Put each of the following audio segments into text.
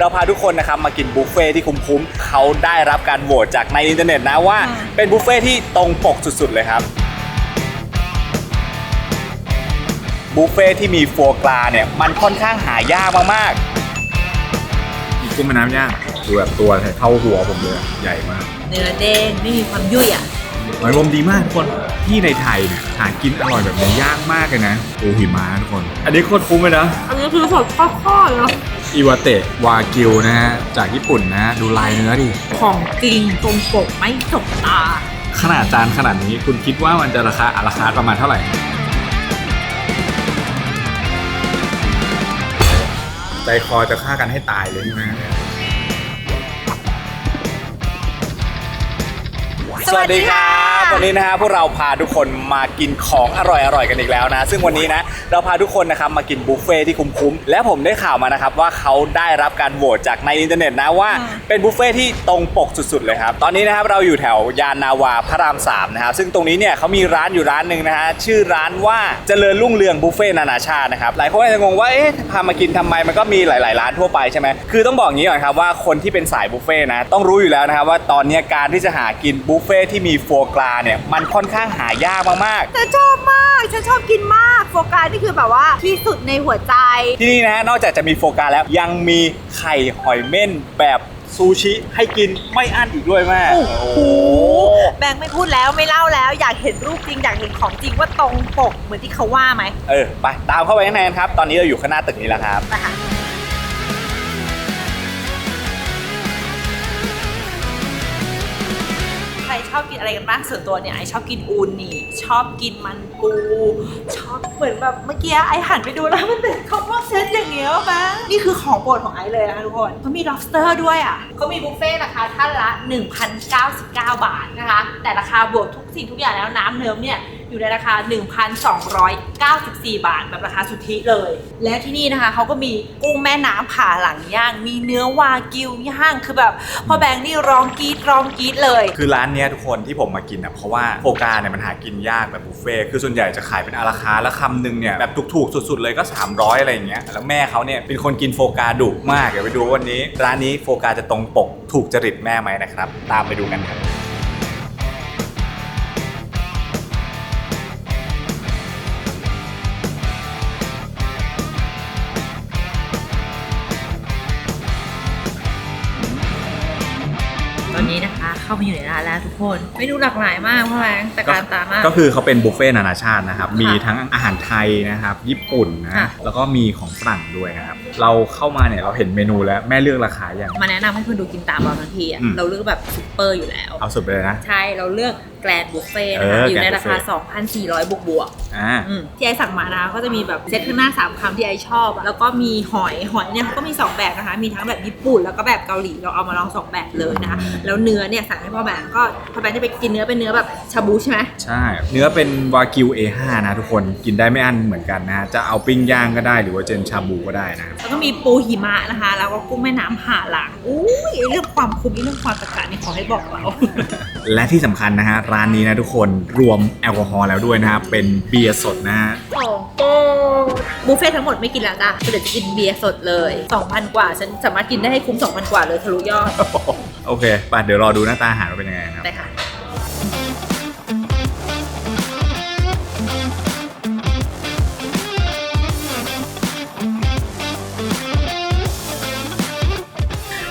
เราพาทุกคนนะครับมากินบุฟเฟ่ที่คุ้มๆเขาได้รับการโหวตจากในอินเทอร์เน็ตนะว่าอืมเป็นบุฟเฟ่ที่ตรงปกสุดๆเลยครับบุฟเฟ่ที่มีโฟกราเนี่ยมันค่อนข้างหายากมากมีกุ้งแม่น้ำย่างดูแบบตัวเท่าหัวผมเลยอะใหญ่มาก เนื้อเด้งไม่มีความยุ่ยอะ หอยลมดีมากทุกคนที่ในไทยเนี่ยหากินอร่อยแบบนี้ยากมากเลยนะโอหิมะทุกคน อันนี้โคตรคุ้มเลยนะ อันนี้คือสดข้อๆเลยอิวาเตะวากิวนะฮะจากญี่ปุ่นนะฮะดูลายเนื้อดิ ของจริงตรงปกไม่จกตา ขนาดจานขนาดนี้คุณคิดว่ามันจะราคาอะราคาประมาณเท่าไหร่ใจคอจะฆ่ากันให้ตายเลยใช่ไหมๆสวัสดีครับ วันนี้นะฮะพวกเราพาทุกคนมากินของอร่อยๆกันอีกแล้วนะ ซึ่งวันนี้นะเราพาทุกคนนะครับมากินบุฟเฟ่ที่คุ้มๆและผมได้ข่าวมานะครับว่าเขาได้รับการโหวตจากในอินเทอร์เน็ตนะว่าอืมเป็นบุฟเฟ่ที่ตรงปกสุดๆเลยครับตอนนี้นะครับเราอยู่แถวยานนาวาพระรามสามนะครับซึ่งตรงนี้เนี่ยเขามีร้านอยู่ร้านหนึ่งนะฮะชื่อร้านว่าเจริญรุ่งเรืองบุฟเฟ่นานาชาตินะครับหลายคนอาจจะงงว่าเอ๊ะพามากินทำไมมันก็มีหลายๆร้านทั่วไปใช่ไหมคือต้องบอกอย่างนี้ก่อนครับว่าคนที่เป็นสายบุฟเฟ่นะต้องรู้อยู่แล้วนะครับว่าตอนนี้การที่จะหากินบุฟเฟ่ที่มีโฟกราเนี่ยมันค่อนข้างหายากมากๆ ฉันชอบมาก ฉันชอบกินมาก โฟกัสนี่คือแบบว่าที่สุดในหัวใจ ที่นี่นะนอกจากจะมีโฟกาแล้วยังมีไข่หอยเม่นแบบซูชิให้กินไม่อั้นอีกด้วยแม่โอ้โห แบงค์ไม่พูดแล้วไม่เล่าแล้ว อยากเห็นรูปจริง อยากเห็นของจริงว่าตรงปกเหมือนที่เขาว่าไหม เออ ไป ตามเข้าไปข้างในกันครับ ตอนนี้เราอยู่ข้างหน้าตึกนี้แล้วครับ ไปค่ะ ชอบกินอะไรกันบ้างส่วนตัวเนี่ยไอชอบกินอูนี่ชอบกินมันปูชอบเหมือนแบบเมื่อกี้ไอหันไปดูแล้วมันเป็นคอมมอนเซตอย่างเงี้ยป่ะนี่คือของโปรดของไอเลยนะคะทุกคนเขามี lobster ด้วยอะเขามีบุฟเฟ่ต์ราคาท่านละ 1,099 บาทนะคะ แต่ราคาบวกทุกสิ่งทุกอย่างแล้วน้ำเนิ้มเนี่ย อยู่ในราคา 1,294 บาท แบบราคาสุทธิเลย และที่นี่นะคะเขาก็มีกุ้งแม่น้ำผ่าหลังย่าง มีเนื้อวากิวย่างคือแบบพอแบงค์นี่ร้องกรีดร้องกรีดเลย คือร้านเนี้ยทุกคนที่ผมมากินอะเพราะว่าโฟกาเนี่ยมันหากินยากแบบบุฟเฟ่ต์คือส่วนใหญ่จะขายเป็นอาราคาร์ทแล้วคำหนึ่งเนี่ยแบบถูกๆสุดๆเลยก็ 300 อะไรอย่างเงี้ยแล้วแม่เขาเนี่ยเป็นคนกินโฟกาดุมากเดี๋ยวไปดูว่าวันนี้ ร้านนี้โฟกาจะตรงปกถูกจริตแม่ไหมนะครับ ตามไปดูกันครับ เข้ามาอยู่ในร้านแล้วทุกคนเมนูหลากหลายมากพ่อแบงค์แต่การตามาก ก็คือเขาเป็นบุฟเฟ่ต์นานาชาตินะครับค่ะมีทั้งอาหารไทยนะครับ ญี่ปุ่นนะ ค่ะ แล้วก็มีของฝรั่งด้วยนะครับ เราเข้ามาเนี่ยเราเห็นเมนูแล้วแม่เลือกราคาอย่าง มาแนะนำให้คุณดูกินตามเราทันทีอะอืม เราเลือกแบบซุปเปอร์อยู่แล้ว เอาสุดไปเลยนะ ใช่เราเลือก แกรนบุฟเฟ่ต์เอนะคะออยู่ใน Grand ราคา Buffet 2,400 บวกบวกอ่า ๆอืมที่ไอสั่งมานะคะก็จะมีแบบเซตข้างหน้า 3คำที่ไอชอบอะแล้วก็มีหอยหอยเนี่ยเขาก็มี 2 แบบนะคะ มีทั้งแบบญี่ปุ่นแล้วก็แบบเกาหลีเราเอามาลอง2แบบเลยนะคะแล้วเนื้อเนี่ยสั่งให้พ่อแบงก์ก็พ่อแบงก์จะไปกินเนื้อเป็นเนื้อแบบชาบูใช่ไหม ใช่ เนื้อเป็นวากิว A5 นะทุกคนกินได้ไม่อั้นเหมือนกันนะ จะเอาปิ้งย่างก็ได้หรือว่าเจนชาบูก็ได้นะครับแล้วก็มีปูหิมะนะคะ แล้วก็กุ้งแม่น้ำผ่าหลังอุ้ยเรื่องความคุ้มเรื่องความตะการนี่ขอให้บอกเรา และที่สำคัญนะฮะร้านนี้นะทุกคนรวมแอลกอฮอล์แล้วด้วยนะครับเป็นเบียร์สดนะฮะ ของโปรดบุฟเฟ่ต์ทั้งหมดไม่กินแล้วจ้ะเดี๋ยวจะกินเบียร์สดเลย 2,000 กว่า ฉันสามารถกินได้ให้คุ้ม 2,000 กว่าเลยทะลุยอดโอเคไปเดี๋ยวรอดูหน้าตาอาหารว่าเป็นยังไงนะครับ ได้ค่ะ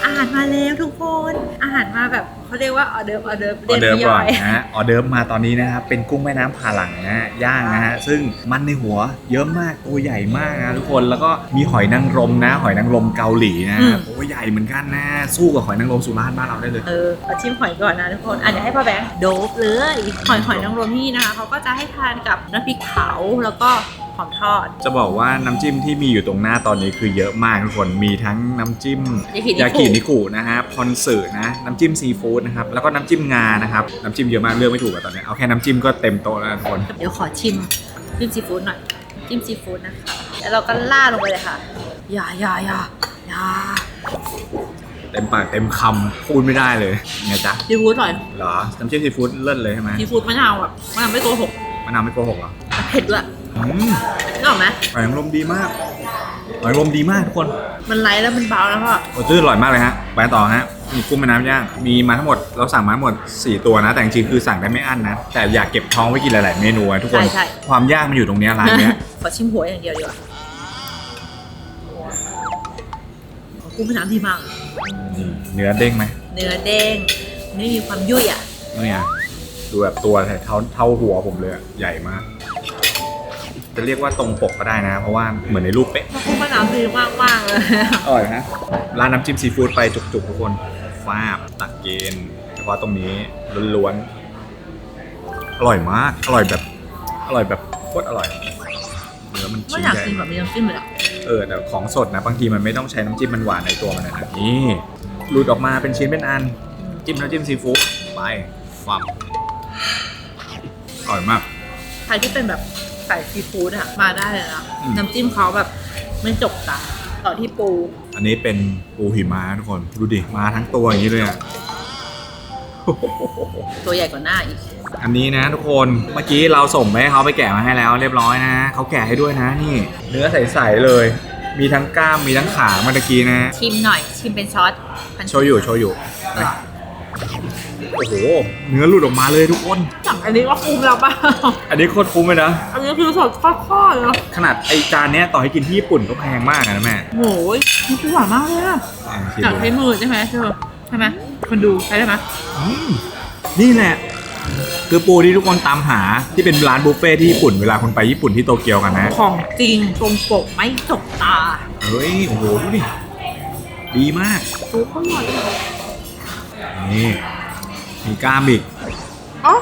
อาหารมาแล้วทุกคน อาหารมาแบบ เขาเรียกว่าออเดิร์ฟออเดิร์ฟออเดิร์ฟไม่ก่ย่อนอยนะฮะออเดิร์ฟมาตอนนี้นะครับเป็นกุ้งแม่น้ำผ่าหลังนะฮะย่างนะฮะซึ่งมันในหัวเยอะมากตัวใหญ่มากนะทุกคนแล้วก็มีหอยนางรมนะ หอยนางรมเกาหลีนะอืมตัวใหญ่เหมือนกันนะสู้กับหอยนางรมสุราษฎร์บ้านเราได้เลยเออเอาชิมหอยก่อนนะทุกคนอันนี้ให้พ่อแบงค์โดบเลยหอยหอยนางรมที่นะคะเขาก็จะให้ทานกับน้ำพริกเผาแล้วก็ หอมทอด จะบอกว่าน้ำจิ้มที่มีอยู่ตรงหน้าตอนนี้คือเยอะมากทุกคน มีทั้งน้ำจิ้มยากินิคุยากินิคุนะฮะพอนสึนะ น้ำจิ้มซีฟู้ดนะครับ แล้วก็น้ำจิ้มงานะครับ น้ำจิ้มเยอะมากเลือกไม่ถูกอะตอนนี้ เอาแค่น้ำจิ้มก็เต็มโต๊ะแล้วนะทุกคน เดี๋ยวขอชิมจิ้มซีฟู้ดหน่อยจิ้มซีฟู้ดนะคะแล้วเราก็ล่าดลงไปเลยค่ะอย่าอย่าอย่าอย่าเต็มปากเต็มคำพูดไม่ได้เลยไงจ๊ะซีฟู้ดอร่อยเหรอ น้ำจิ้มซีฟู้ดเลิศเลยใช่ไหมซีฟู้ดมะนาวแบบมะนาวไม่โกหกมะนาวไม่โกหกเหรอ แต่เผ็ดด้วยอืม นึกออกไหมหอยนางรมดีมากหอยนางรมดีมากทุกคนมันไลท์แล้วมันเบาแล้วพ่อโอ้จื้ออร่อยมากเลยฮะไปต่อฮะมีกุ้งแม่น้ำย่างมีมาทั้งหมดเราสั่งมาทั้งหมด 4 ตัวนะ แต่จริงๆคือสั่งได้ไม่อั้นนะ แต่อยากเก็บท้องไว้กินหลายๆเมนูอะทุกคน ใช่ใช่ ความยากมันอยู่ตรงเนี้ยร้านเนี้ย ขอชิมหัวอย่างเดียวดีกว่ากุ้งแม่น้ำดีมากเนื้อเด้งไหมเนื้อเด้งไม่มีความยุ่ยอะเนี่ยดูแบบตัวเท่าเท่าหัวผมเลยอะใหญ่มาก จะเรียกว่าตรงปกก็ได้นะ เพราะว่าเหมือนในรูปเป๊ะกุ้งแม่น้ำดีมากมากๆเลยอร่อยนะร้านน้ำจิ้มซีฟู้ดไปจุกๆทุกคนฟาบตักเกนเฉพาะตรงนี้ล้วนๆอร่อยมากอร่อยแบบอร่อยแบบโคตรอร่อยเนื้อมันไม่ชิ้นอยากใหญ่กินแบบมีน้ำจิ้มเลยอะเออแต่ของสดนะบางทีมันไม่ต้องใช้น้ำจิ้มมันหวานในตัวมันนะนี่หลุดออกมาเป็นชิ้นเป็นอันจิ้มน้ำจิ้มซีฟู้ดไปฟับอร่อยมาก ใครที่เป็นแบบ สายซีฟู้ดอะมาได้เลยนะอืม น้ำจิ้มเขาแบบไม่จกตาต่อที่ปู อันนี้เป็นปูหิมะทุกคน ดูดิ มาทั้งตัวอย่างนี้เลยอะ ตัวใหญ่กว่าหน้าอีก อันนี้นะทุกคน เมื่อกี้เราส่งไปให้เขาไปแกะมาให้แล้วเรียบร้อยนะ เขาแกะให้ด้วยนะนี่ เนื้อใสๆเลย มีทั้งกล้าม มีทั้งขาเมื่อกี้นะ ชิมหน่อย ชิมเป็นช็อตพันโชยุโชยุ โอ้โห เนื้อหลุดออกมาเลยทุกคนจังอันนี้ก็คุ้มแล้วป่ะ อันนี้โคตรคุ้มเลยนะ อันนี้คือสดข้อๆเลยนะขนาดไอจานเนี้ยต่อให้กินที่ญี่ปุ่นก็แพงมากอะนะแม่โอ้ยนี่คือหวานมากเลยอะอะชิมอยากดูใช้มือใช่ไหมเธอใช่ไหมคนดูใช้ได้ไหมอืมนี่แหละ คือปูที่ทุกคนตามหาที่เป็นร้านบุฟเฟ่ที่ญี่ปุ่นเวลาคนไปญี่ปุ่นที่โตเกียวกันนะ ของจริงตรงปกไม่จกตาเฮ้ย โอ้โห ดูดิ ดีมาก ซุปอร่อยนี่ มีกล้ามอีกอ๋อ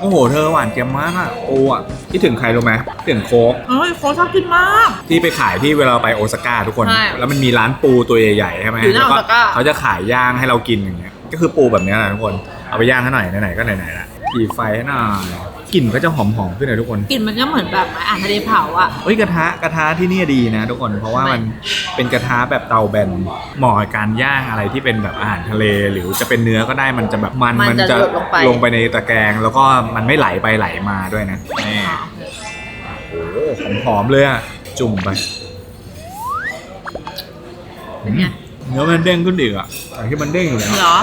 โอ้โห เธอหวานเจี๊ยมมากอะโอ้อะคิดถึงใครรู้ไหมคิดถึงโค้กเฮ้ยโค้ชชอบกินมาก ที่ไปขายที่เวลาเราไปโอซาก้าทุกคน ใช่แล้วมันมีร้านปูตัวใหญ่ๆใช่ไหมอยู่หน้าแล้วโอซาก้า เขาจะขายย่างให้เรากินอย่างเงี้ย ก็คือปูแบบเนี้ยแหละทุกคน เอาไปย่างให้หน่อยไหนๆก็ไหนๆละขี่ไฟให้หน่อย กลิ่นก็จะหอมๆขึ้นเลยทุกคนกลิ่นมันก็เหมือนแบบอาหารทะเลเผาอะเฮ้ยกระทะกระทะที่นี่ดีนะ ทุกคนเพราะว่ามันเป็นกระทะแบบเตาแบนเหมาะกับการย่างอะไรที่เป็นแบบอาหารทะเล หรือจะเป็นเนื้อก็ได้มันจะแบบมันมันจะหยดลงไปลงไปในตะแกรงแล้วก็มันไม่ไหลไปไหลมาด้วยนะนี่โอ้โหหอมๆเลยอะจุ่มไปเป็นไงเนื้อมันเด้งขึ้นอีกอะจากที่มันเด้งอยู่แล้วเหรอ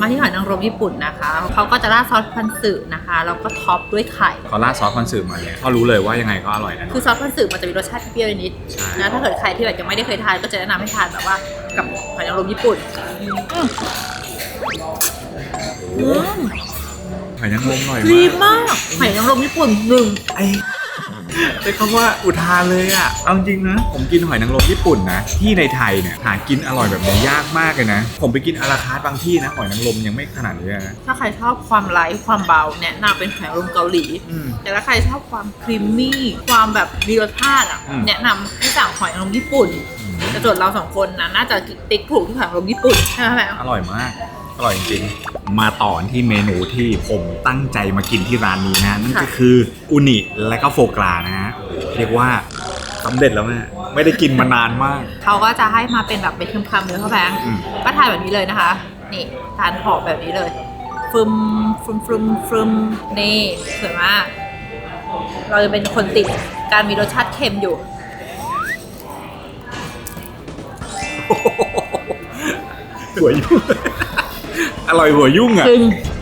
มาที่หอยนางรมญี่ปุ่นนะคะเขาก็จะราดซอสพันสึนะคะแล้วก็ท็อปด้วยไข่เขาราดซอสคอนสึมาเนี่ยเขารู้เลยว่ายังไงก็อร่อยแน่นอคือน ซอสพันสึมันจะมีรสชาติเปรี้ยวนิดใช่ นะถ้าเกิดใครที่แบบยังไม่ได้เคยทานก็จะแนะนำให้ทานแบบว่ากับหอยนางรมญี่ปุ่นอืมอืมหอยนางรมอร่อยดีมากมากหอยนางรมญี่ปุ่นหนึ่งไอ้ ใช้คำว่าอุทานเลยอะ เอาจริงนะ ผมกินหอยนางรมญี่ปุ่นนะ ที่ในไทยเนี่ยหากินอร่อยแบบนี้ยากมากเลยนะ ผมไปกินอาราคาร์ทบางที่นะหอยนางรมยังไม่ขนาดนี้เลยนะถ้าใครชอบความไลท์ความเบาแนะนำเป็นหอยนางรมเกาหลี อืม แต่ถ้าใครชอบความครีมมี่ความแบบมีรสชาติอะอืม แนะนำให้สั่งหอยนางรมญี่ปุ่นอืมแต่ส่วนเราสองคนนะน่าจะติ๊กถูกที่หอยนางรมญี่ปุ่นใช่ไหมแม่ อร่อยมาก อร่อยจริงๆมาต่อที่เมนูที่ผมตั้งใจมากินที่ร้านนี้นะนั่นก็คืออุนิและก็โฟกรานะฮะโอ้โหเรียกว่าสำเร็จแล้วแม่ไม่ได้กินมานานมาก เขาก็จะให้มาเป็นแบบเป็นคำๆเนื้อข้าวแบงอืมก็ทานแบบนี้เลยนะคะ นี่ทานหอมแบบนี้เลยฟึมฟึมฟึมฟึมนี่สวยมาก เราจะเป็นคนติดการมีรสชาติเค็มอยู่หัวยุ่ง อร่อยหัวยุ่งอะซึ่ง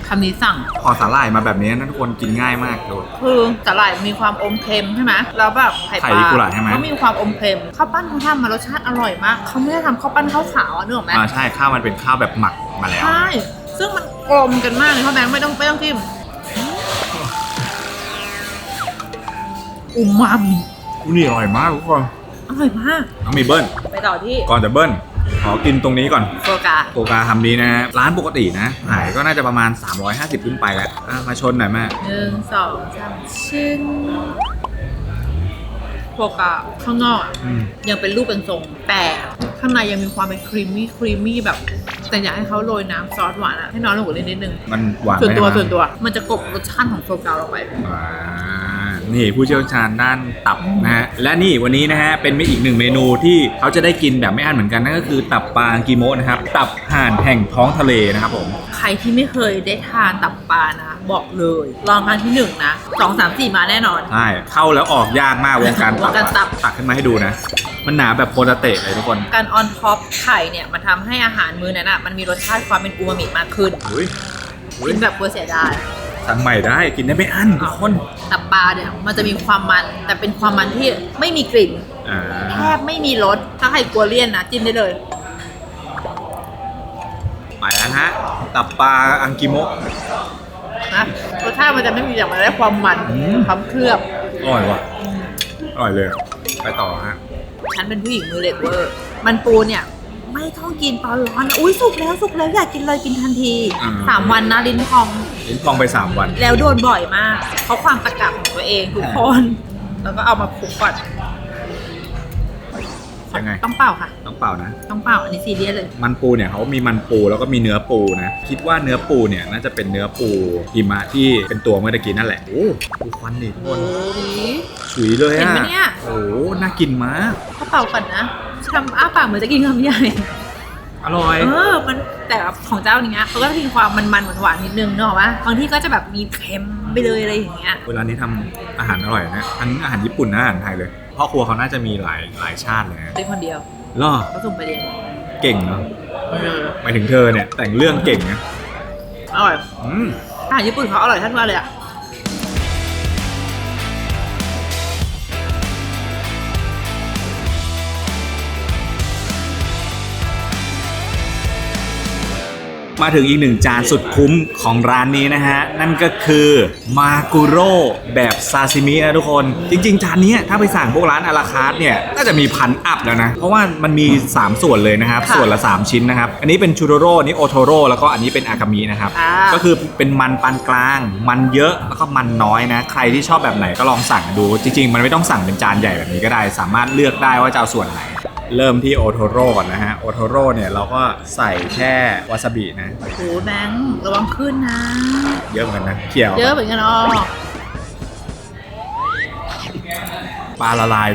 คำนี้สั่ง พอสาหร่ายมาแบบนี้นะทุกคนกินง่ายมากเลย คือสาหร่ายมีความอมเค็มใช่ไหมแล้วแบบไข่ปไข่ลากุหลาบใช่ไหม ก็มีความอมเค็มข้าวปั้นเขาทำมารสชาติอร่อยมากเขาไม่ได้ทำข้าวปั้นข้าวขาวอะนึกออกไหมอ่าใช่ข้าวมันเป็นข้าวแบบหมักมาแล้ว ใช่ซึ่งมันกลมกันมากเลยข้าวแบงค์ไม่ต้องไม่ต้องจิ้มอุมามิอุนี่อร่อยมากทุกคนอร่อยมากน้องมีเบิ้ลไปต่อที่ก่อนจะเบิ้ล ขอกินตรงนี้ก่อนโฟกาโกกาทำนี้นะร้านปกตินะขายก็น่าจะประมาณ 350 ขึ้นไปแล้วอะมาชนหน่อยแม่หนึ่งสองสามชิ้นโฟกาข้างนอกอะอืมยังเป็นรูปเป็นทรง แต่ข้างในยังมีความเป็นครีมมี่ครีมมี่แบบ แต่อยากให้เขาโรยน้ำซอสหวานอะให้น้อยลงกว่านี้นิดนึง มันหวานส่วนตัวไหมส่วนตัว มันจะกลบรสชาติของโฟกาลงไปหวา นนี่ผู้เชี่ยวชาญด้านตับนะฮะและนี่วันนี้นะฮะเป็นอีกหนึ่งเมนูที่เขาจะได้กินแบบไม่อั้นเหมือนกันนั่นก็คือตับปลากิโมะนะครับตับห่านแห่งท้องทะเลนะครับผมใครที่ไม่เคยได้ทานตับปลานะบอกเลยลองครั้งที่หนึ่งนะสองสามสี่มาแน่นอนใช่เข้าแล้วออกยากมากวงการตับวงการตับอะตักขึ้นมาให้ดูนะ มันหนาแบบโปรตาเตะเลยทุกคนการออนท็อปไข่เนี่ยมันทำให้อาหารมื้อนั้นอะมันมีรสชาติความเป็นอูมามิมากขึ้นอุ้ยอุ้ยกินแบบกลัวเสียดาย สั่งใหม่ได้กินได้ไม่อั้นทุกคนตับปลาเนี่ยมันจะมีความมันแต่เป็นความมันที่ไม่มีกลิ่นอ่าแทบไม่มีรสถ้าใครกลัวเลี่ยนนะจิ้มได้เลยไปแล้วนะฮะตับปลาอังกิโมะนะรสชาติมันจะไม่มีแต่มันได้ความมันอืมความเคลือบอร่อยว่ะอร่อยเลย ไปต่อฮะฉันเป็นผู้หญิงมือเหล็กเวอร์มันปูเนี่ย ไม่ต้องกินตอนร้อนนะอุ้ยสุกแล้วสุกแล้วอยากกินเลยกินทันทีอ่า สามวันนะลิ้นพอง ลิ้นพองไป3วัน แล้วโดนบ่อยมาก เพราะความตะกะของตัวเองทุกคน แล้วก็เอามาคลุกก่อนยังไง ต้องเป่าค่ะ ต้องเปล่านะ ต้องเป่าอันนี้ซีเรียสเลย มันปูเนี่ยเขามีมันปูแล้วก็มีเนื้อปูนะ คิดว่าเนื้อปูเนี่ยน่าจะเป็นเนื้อปูหิมะที่เป็นตัวเมื่อตะกี้นั่นแหละ โอ้ดูควันดิทุกคนโอ้ยฉุยเลยเห็นอะไหมเนี่ย โอ้น่ากินมาก ถ้าเป่าก่อนนะ ทำอ้าปากเหมือนจะกินคำใหญ่ อร่อย เออ มันแต่ของเจ้าเนี้ยเขาก็จะมีความมันๆหวานๆนิดนึงเนกอะวะบางที่ก็จะแบบมีเค็มไปเลยอะไรอย่างเงี้ย เวลานี้ทำอาหารอร่อยนะทั้งอาหารญี่ปุ่นและอาหารไทยเลยพ่อครัวเขาน่าจะมีหลายหลายชาติเลยนะเป็นคนเดียวล่อเขาส่งไปเรียนเก่งเนาะเออหมายถึงเธอเนี่ยแต่งเรื่องเก่งนะอร่อยอืมอาหารญี่ปุ่นเขาอร่อยท่านว่าเลยอะ มาถึงอีกหนึ่งจานสุดคุ้มของร้านนี้นะฮะ นั่นก็คือมากุโร่แบบซาซิมินะทุกคน จริง ๆ จานเนี้ยถ้าไปสั่งพวกร้านอาราคาร์ทเนี่ย น่าจะมีพันอัพแล้วนะ เพราะว่ามันมี 3 ส่วนเลยนะครับ ส่วนละ 3 ชิ้นนะครับ อันนี้เป็นชูโรโร่อันนี้โอโทโร่แล้วก็อันนี้เป็นอากามินะครับอ่าก็คือเป็นมันปานกลาง มันเยอะแล้วก็มันน้อยนะ ใครที่ชอบแบบไหนก็ลองสั่งดู จริง ๆ มันไม่ต้องสั่งเป็นจานใหญ่แบบนี้ก็ได้ สามารถเลือกได้ว่าจะเอาส่วนไหน เริ่มที่โอโทโร่ก่อนนะฮะ โอโทโร่เนี่ยเราก็ใส่แค่วาซาบินะ โอ้แบงค์ระวังขึ้นนะ เยอะเหมือนกันนะเขียว เยอะเหมือนกันอ๋อปลาละลาย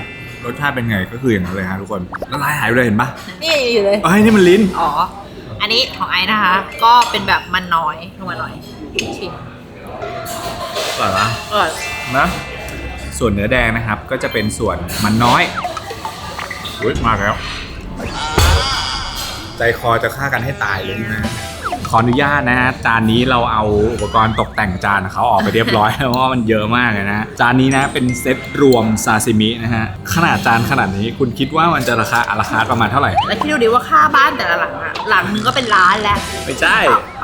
รสชาติเป็นไงก็คืออย่างนั้นเลยฮะทุกคนละลายหายไปเลยเห็นปะนี่อยู่เลย เอ้ยนี่มันลิ้น อ๋อ อันนี้ของไอ้นะคะ ก็เป็นแบบมันน้อยลงมาหน่อยชิมอร่อยปะอร่อยนะ ส่วนเนื้อแดงนะครับก็จะเป็นส่วนมันน้อย อุ้ยมาแล้ว ใจคอจะฆ่ากันให้ตายเลยนะ ขออนุญาตนะฮะ จานนี้เราเอาอุปกรณ์ตกแต่งจานของเขาออกไปเรียบร้อยเพราะว่ามันเยอะมากเลยนะ จานนี้นะเป็นเซตรวมซาซิมินะฮะ ขนาดจานขนาดนี้คุณคิดว่ามันจะราคาอาราคาร์ทประมาณเท่าไหร่ แล้วคิดดูดิว่าค่าบ้านแต่ละหลังอะหลังนึงก็เป็นล้านแล้ว ไม่ใช่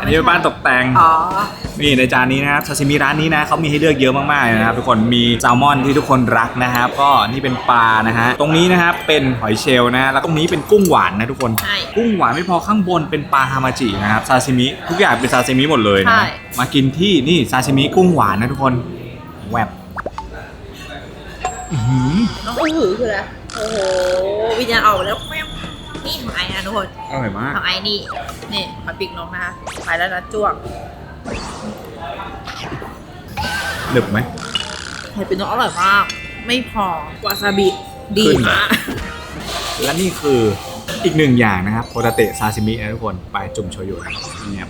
อันนี้เป็นบ้านตกแต่ง อ๋อ นี่ในจานนี้นะครับซาซิมิร้านนี้นะเขามีให้เลือกเยอะมากๆเลยนะครับทุกคนมีแซลมอนที่ทุกคนรักนะครับ ก็นี่เป็นปลานะฮะตรงนี้นะครับเป็นหอยเชลล์นะแล้วตรงนี้เป็นกุ้งหวานนะทุกคน ใช่กุ้งหวานไม่พอข้างบนเป็นปลาฮามาจินะครับซาซิมิทุกอย่างเป็นซาซิมิหมดเลยนะใช่ มากินที่นี่ซาซิมิกุ้งหวานนะทุกคนแวบอื้อหือ น้องโอ้โหคืออะไร โอ้โห วิญญาณออกมาแล้วแม่ง นี่ของไอ้นะทุกคนอร่อยมากของไอ้นี่ นี่หอยปีกนกนะคะไปแล้วนะจ้วงหนึบไหมหอยปีกนกอร่อยมาก ไม่พอวาซาบิดีขึ้นเหรอมากและนี่คืออีกหนึ่งอย่างนะครับโปรตาเตะซาซิมินะทุกคนไปจุ่มโชยุนะเงียบ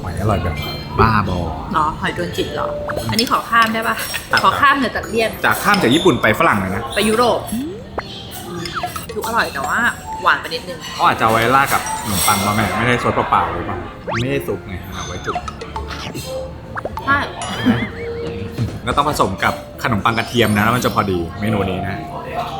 หอยอร่อยแบบบ้าบอเนาะหอยโดนจิตเหรอ อันนี้ขอข้ามได้ปะตัดขอข้ามเหนือตัดเลี่ยนจากข้ามจากญี่ปุ่นไปฝรั่งเลยนะ ไปยุโรป ทุกอร่อยแต่ว่าหวานไปนิดนึงเขาอาจจะเอาไว้ราดกับขนมปังมาแม่ไม่ได้ซดเปล่าๆหรือเปล่าไม่ได้สุกไงเอาไว้จุ่มใช่ก็ต้องผสมกับขนมปังกระเทียมนะแล้วมันจะพอดีเมนูนี้นะ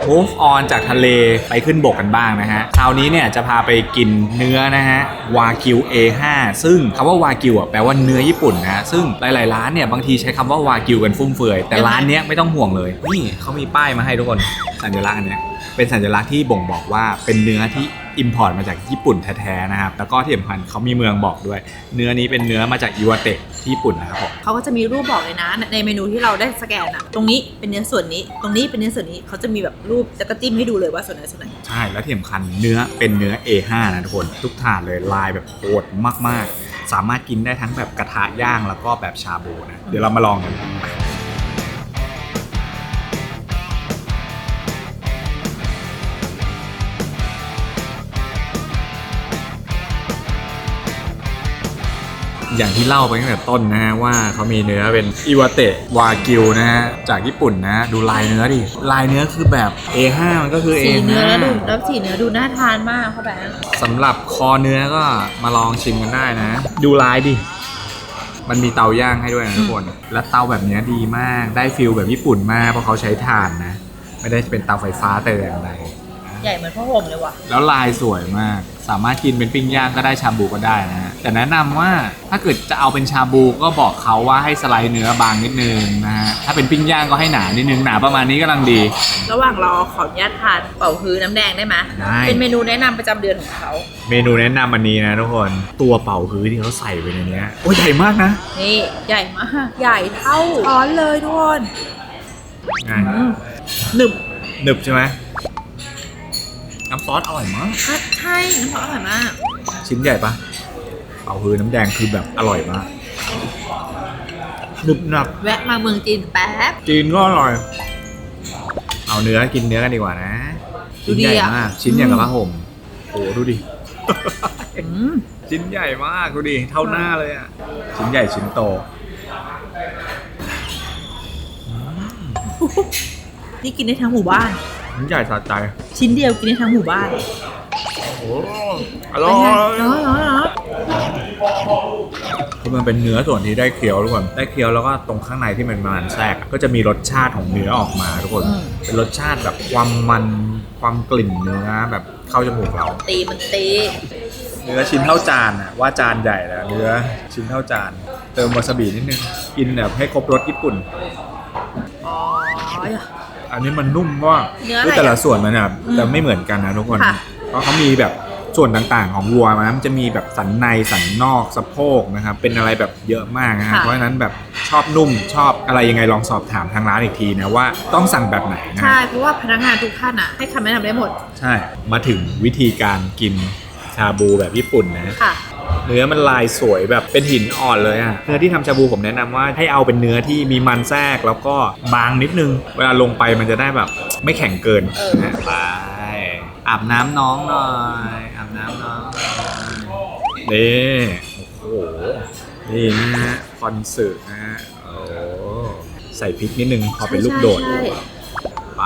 move on จากทะเลไปขึ้นบกกันบ้างนะฮะ คราวนี้เนี่ยจะพาไปกินเนื้อนะฮะ วากิว A5 ซึ่งคำว่าวากิวอะแปลว่าเนื้อญี่ปุ่นนะฮะซึ่งหลาย ๆ ร้านเนี่ยบางทีใช้คำว่าวากิวกันฟุ่มเฟือย แต่ร้านเนี้ยไม่ต้องห่วงเลย นี่เขามีป้ายมาให้ทุกคนสัญลักษณ์อันเนี้ย เป็นสัญลักษณ์ที่บ่งบอกว่าเป็นเนื้อที่อิมพอร์ตมาจากญี่ปุ่นแท้ๆนะครับ แล้วก็ที่สำคัญเขามีเมืองบอกด้วย เนื้อนี้เป็นเนื้อมาจากอิวาเตะที่ญี่ปุ่นนะครับผมเขาก็จะมีรูปบอกเลยนะ ในเมนูที่เราได้สแกนอะตรงนี้เป็นเนื้อส่วนนี้ ตรงนี้เป็นเนื้อส่วนนี้เขาจะมีแบบรูปแล้วก็จิ้มให้ดูเลยว่าส่วนไหนส่วนไหน ใช่ แล้วที่สำคัญเนื้อเป็นเนื้อ A5 นะทุกคน ทุกถาดเลยลายแบบโหดมากๆ สามารถกินได้ทั้งแบบกระทะย่างแล้วก็แบบชาบูนะ เดี๋ยวเรามาลองกัน อย่างที่เล่าไปตั้งแต่ต้นนะฮะว่าเขามีเนื้อเป็นอิวาเตะวากิวนะฮะจากญี่ปุ่นนะ ดูลายเนื้อดิ ลายเนื้อคือแบบ A5 มันก็คือ สี A5 เนื้อแล้วดูแล้วสีเนื้อดูน่าทานมากเข้าไปสำหรับคอเนื้อก็มาลองชิมกันได้นะ ดูลายดิ มันมีเตาย่างให้ด้วยนะทุกคน และเตาแบบเนี้ยดีมากได้ฟิลแบบญี่ปุ่นมากเพราะเขาใช้ถ่านนะ ไม่ได้เป็นเตาไฟฟ้าแต่อย่างใด ใหญ่เหมือนพ่อห่มเลยว่ะ แล้วลายสวยมาก สามารถกินเป็นปิ้งย่างก็ได้ชาบูก็ได้นะฮะ แต่แนะนำว่าถ้าเกิดจะเอาเป็นชาบูก็บอกเขาว่าให้สไลด์เนื้อบางนิดนึงนะฮะถ้าเป็นปิ้งย่างก็ให้หนานิดนึงหนาประมาณนี้กำลังดี ระหว่างรอขออนุญาตทานเป่าฮื้อน้ำแดงได้ไหมได้เป็นเมนูแนะนำประจำเดือนของเขาเมนูแนะนำอันนี้นะทุกคนตัวเป่าฮื้อที่เขาใส่ไปในเนี้ยโอ้ยใหญ่มากนะนี่ใหญ่มากใหญ่เท่าช้อนเลยทุกคนไงอืมหนึบหนึบใช่ไหมน้ำซอสอร่อยมากใช่น้ำซอสอร่อยมาก ชิ้นใหญ่ปะ เป่าฮื้อน้ำแดงคือแบบอร่อยมากหนึบหนับแวะมาเมืองจีนแป๊บ จีนก็อร่อย เอาเนื้อกินเนื้อกันดีกว่านะดูชิ้นดีใหญ่อะมาก ชิ้นอย่างกับผ้าห่มโอ้ดูดิอืมชิ้นใหญ่มากดูดิ เท่าหน้าเลยอะ ชิ้นใหญ่ชิ้นโต นี่กินได้ทั้งหมู่บ้าน ชิ้นใหญ่สะใจ ชิ้นเดียวกินได้ทั้งหมู่บ้าน โอ้อเป็นร่อไงยร้อนร้อนร้อน คือมันเป็นเนื้อส่วนที่ได้เคี้ยวทุกคนได้เคี้ยวแล้วก็ตรงข้างในที่มันมันแทรกอะก็จะมีรสชาติของเนื้อออกมาทุกคนเป็นรสชาติแบบความมันความกลิ่นเนื้อแบบเข้าจมูกเรา ตีมันตี เนื้อชิ้นเท่าจานอะว่าจานใหญ่แล้วเนื้อชิ้นเท่าจาน เติมวาซาบินิดนึงกินแบบให้ครบรสญี่ปุ่นอ๋ออันนี้มันนุ่มมากเนื้ออะไรคือแต่ละอะส่วนมันอะอืมจะไม่เหมือนกันนะทุกคนค่ะเพราะเขามีแบบ ส่วนต่างๆของวัวมันมันจะมีแบบสันในสันนอกสะโพกนะครับเป็นอะไรแบบเยอะมากนะฮะค่ะเพราะฉะนั้นแบบชอบนุ่มชอบอะไรยังไงลองสอบถามทางร้านอีกทีนะว่าต้องสั่งแบบไหนนะใช่ฮะเพราะว่าพนักงานทุกท่านอะให้คำแนะนำได้หมดใช่มาถึงวิธีการกินชาบูแบบญี่ปุ่นนะ ค่ะ เนื้อมันลายสวยแบบเป็นหินอ่อนเลยอะเนื้อที่ทำชาบูผมแนะนำว่าให้เอาเป็นเนื้อที่มีมันแทรกแล้วก็บางนิดนึง เวลาลงไปมันจะได้แบบ ไม่แข็งเกินเออ นะไปอาบน้ำน้องหน่อยอาบ น้ำน้องหน่อยนี่โอ้โห นี่นะฮะคอนเสิร์ตนะฮะโอ้ใส่พริกนิดนึงพอเป็นลูกโดด ใช่ใช่ไป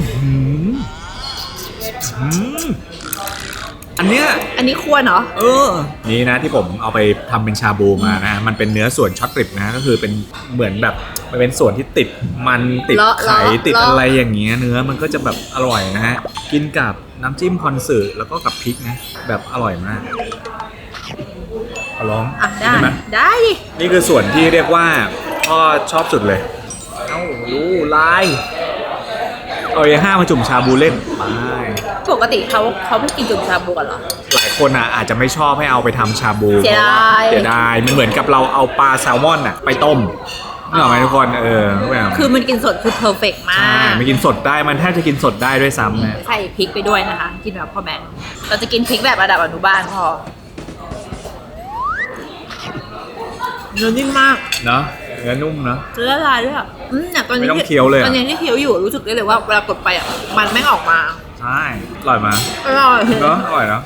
อื้อหืออื้ อหืออันเนี้ยอันนี้ควรเหรอ เออ นี่นะที่ผมเอาไปทำเป็นชาบูมานะ มันเป็นเนื้อส่วนช็อตกริบนะ ก็คือเป็นเหมือนแบบมันเป็นส่วนที่ติดมันติดเลาะไข่เลาะติดเลาะ อะไรอย่างเงี้ยเนื้อมันก็จะแบบอร่อยนะฮะกินกับน้ำจิ้มคอนสึแล้วก็กับพริกนะ แบบอร่อยมากขอร้องอะได้ไหมได้ดินี่คือส่วนที่เรียกว่าพ่อชอบสุดเลย เอ้าดูลาย เอาไอ้ห้ามาจุ่มชาบูเล่นไปปกติเขาเขาไม่กินจุ่มชาบูกันเหรอ หลายคนอะอาจจะไม่ชอบให้เอาไปทำชาบูเสียดายพระว่เสียดายมันเหมือนกับเราเอาปลาแซลมอนอะไปต้มนึกออกไหมทุกคนเออไม่เอาคือมันกินสดคือเพอร์เฟกมาใช่ก ไม่กินสดได้มันแทบจะกินสดได้ด้วยซ้ำนะใส่พริกไปด้วยนะคะ กินแบบพ่อแบงค์เราจะกินพริกแบบระดับอนุบาลพอเนื้อนิ่มมากเนาะ เนื้อนุ่มเนาะเนื้อละลายด้วยอะอืมเนี่ยตอนนี้ไม่ต้องเคี้ยวเลยอะ ตอนนี้ที่เคี้ยวอยู่รู้สึกได้เลยว่าเวลากดไปอะมันไม่ออกมาใช่อร่อยมาอร่อยเนาะอร่อยเนาะ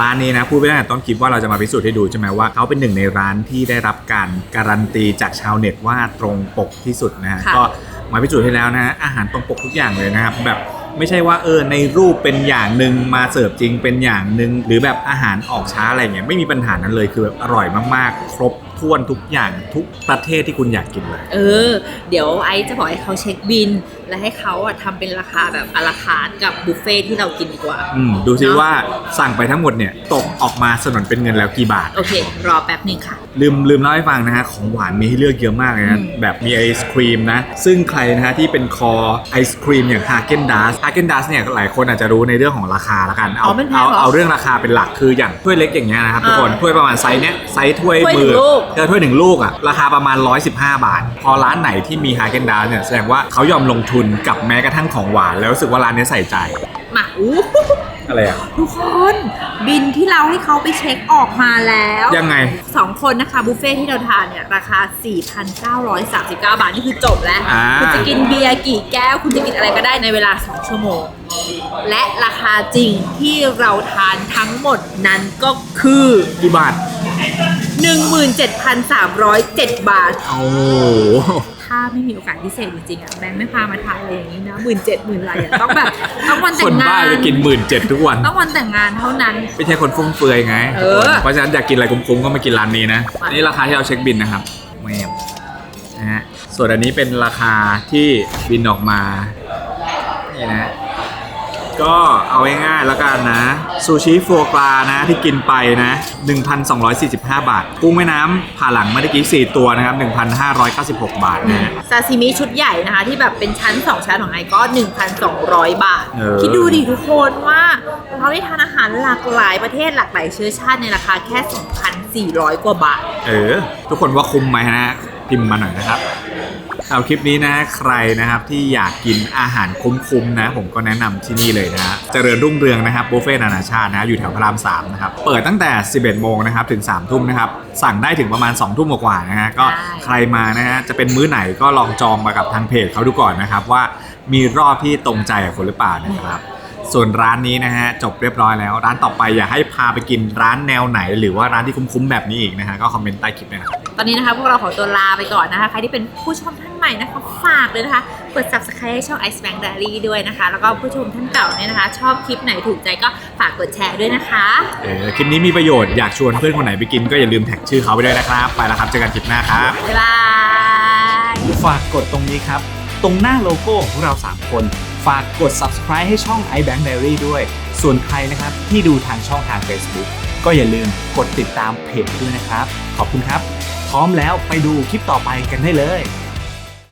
ร้านนี้นะพูดไปตั้งแต่ต้นคลิปว่าเราจะมาพิสูจน์ให้ดูใช่ไหมว่าเขาเป็นหนึ่งในร้านที่ได้รับการการันตีจากชาวเน็ตว่าตรงปกที่สุดนะฮะค่ะ ก็มาพิสูจน์ให้แล้วนะฮะอาหารตรงปกทุกอย่างเลยนะครับแบบ ไม่ใช่ว่าเออในรูปเป็นอย่างหนึ่งมาเสิร์ฟจริงเป็นอย่างหนึ่งหรือแบบอาหารออกช้าอะไรเงี้ยไม่มีปัญหานั้นเลยคือแบบอร่อยมากๆ ครบถ้วนทุกอย่างทุกประเทศที่คุณอยากกินเลย เออ เดี๋ยวไอซ์จะบอกให้เขาเช็คบิน และให้เขาอะทำเป็นราคาแบบอลาคาร์ทกับบุฟเฟ่ที่เรากินดีกว่า อืมดูซิเนอะว่าสั่งไปทั้งหมดเนี่ยตกออกมาสนนเป็นเงินแล้วกี่บาท โอเค รอแป๊บหนึ่งค่ะ ลืมลืมเล่าให้ฟังนะฮะ ของหวานมีให้เลือกเยอะมากเลยนะ อืม แบบมีไอศครีมนะ ซึ่งใครนะฮะที่เป็นคอไอศครีมอย่างฮาเกนดัสฮาเกนดัสเนี่ยหลายคนอาจจะรู้ในเรื่องของราคาละกัน เอาอ๋อมันแพงเอาเหรอเอาเรื่องราคาเป็นหลักคืออย่างถ้วยเล็กอย่างเงี้ยนะครับทุกคนอ่าถ้วยประมาณไซส์เนี้ยไซส์ถ้วยถ้วยมืถึองลูกเกลือถ้วยหนึ่งลูกอะราคาประมาณ 115 บาท พอร้านไหนที่มีฮาเกนดาเนี่ยแสดงว่าเขายอมลงทุนกับแม้กระทั่งของหวาน แล้วรู้สึกว่าร้านนี้ใส่ใจ มาอู้อะไรอะทุกคนบินที่เราให้เขาไปเช็คออกมาแล้วยังไง สองคนนะคะบุฟเฟ่ที่เราทานเนี่ยราคา 4,939 บาท นี่คือจบแล้ว อ่า คุณจะกินเบียร์กี่แก้ว คุณจะกินอะไรก็ได้ในเวลา 2 ชั่วโมง และราคาจริงที่เราทานทั้งหมดนั้นก็คือ กี่บาท17,307 บาท โอ้โห ถ้าไม่มีโอกาสพิเศษจริงๆอะแบงค์ไม่พามาทานอะไรอย่างนี้นะหมื่นเจ็ดหมื่นอะไรอะต้องแบบต้องวันคแต่นงงาบ้านไปกินหมื่นเจ็ดทุกวัน ต้องวันแต่งงานเท่านั้น ไม่ใช่คนฟุ่มเฟือยไง เออ เพราะฉะนั้นอยากกินอะไรคุ้มๆก็มากินร้านนี้นะมานี่ราคาที่เราเช็คบินนะครับแหมบนะฮะส่วนอันนี้เป็นราคาที่บินออกมา นี่นะ ก็เอาง่ายๆแล้วกันนะ ซูชิฟัวกรานะที่กินไปนะ 1,245 บาท กุ้งแม่น้ำผ่าหลังเมื่อกี้ 4 ตัวนะครับ 1,596 บาทนะฮะซาซิมิชุดใหญ่นะคะ ที่แบบเป็นชั้น 2 ชั้นของไอก็ 1,200 บาท เออ คิดดูดิทุกคนว่าเราได้ทานอาหารหลากหลายประเทศหลากหลายเชื้อชาติในราคาแค่ 2,400 กว่าบาท เออ ทุกคนว่าคุ้มไหมนะ พิมพ์มาหน่อยนะครับ เอาคลิปนี้นะใครนะครับที่อยากกินอาหารคุ้มๆนะ ผมก็แนะนำที่นี่เลยนะเจริญรุ่งเรืองนะครับบุฟเฟ่ต์นานาชาตินะอยู่แถวพระราม3นะครับเปิดตั้งแต่ 11 โมงนะครับถึง 3 ทุ่มนะครับสั่งได้ถึงประมาณ 2 ทุ่มกว่าๆนะฮะก็ใครมานะฮะจะเป็นมื้อไหนก็ลองจองมากับทางเพจเขาดูก่อนนะครับว่ามีรอบที่ตรงใจกับคุณหรือเปล่านะครับส่วนร้านนี้นะฮะจบเรียบร้อยแล้ว ร้านต่อไปอยากให้พาไปกินร้านแนวไหน หรือว่าร้านที่คุ้มๆแบบนี้อีกนะฮะก็คอมเมนต์ใต้คลิปเลยนะครับตอนนี้นะคะพวกเราขอตัวลาไปก่อนนะคะใครที่เป็นผู้ชมท่าน ใหม่นะคะฝากเลยนะคะกด subscribe ให้ช่อง Ice Bank Diary ด้วยนะคะ แล้วก็ผู้ชมท่านเก่าเนี่ยนะคะ ชอบคลิปไหนถูกใจก็ฝากกดแชร์ด้วยนะคะ เออคลิปนี้มีประโยชน์อยากชวนเพื่อนคนไหนไปกินก็อย่าลืมแท็กชื่อเขาไปด้วยนะครับ ไปแล้วครับเจอกันคลิปหน้าครับ บ๊ายบาย ฝากกดตรงนี้ครับ ตรงหน้าโลโก้ของพวกเรา 3 คน ฝากกด subscribe ให้ช่อง iBank Diary ด้วย ส่วนใครนะครับที่ดูทางช่องทาง Facebook ก็อย่าลืมกดติดตามเพจด้วยนะครับ ขอบคุณครับ พร้อมแล้วไปดูคลิปต่อไปกันได้เลย